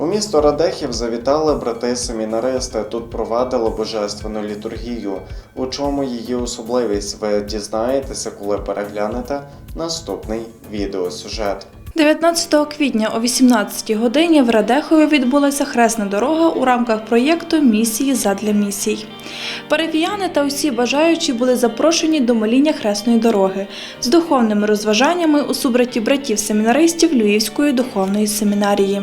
місто Радехів завітали брати-семінаристи. Тут провадили божественну літургію. У чому її особливість? Ви дізнаєтеся, коли переглянете наступний відеосюжет. 19 квітня о 18 годині в Радехові відбулася хресна дорога у рамках проєкту Місії задля місій. Парафіяни та усі бажаючі були запрошені до моління хресної дороги з духовними розважаннями у субраті братів семінаристів Люївської духовної семінарії.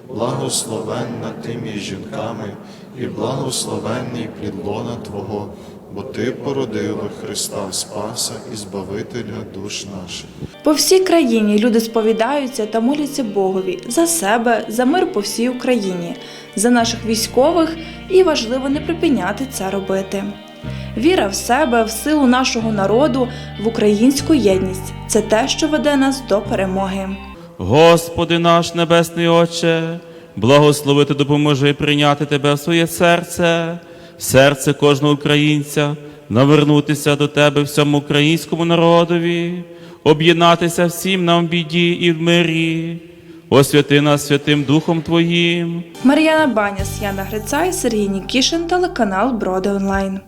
благословенна ти між жінками, і благословенний плід лона Твого, бо Ти породила Христа Спаса і Збавителя душ наших. По всій країні люди сповідаються та моляться Богові за себе, за мир по всій Україні, за наших військових і важливо не припиняти це робити. Віра в себе, в силу нашого народу, в українську єдність це те, що веде нас до перемоги. Господи наш Небесний Отче, благословити допоможи прийняти Тебе в своє серце, серце кожного українця, навернутися до Тебе всьому українському народові, об'єднатися всім нам в біді і в мирі. Освяти нас Святим Духом Твоїм. Мар'яна Баняс, Яна Грицай, Сергій Нікішин, телеканал Броди Онлайн.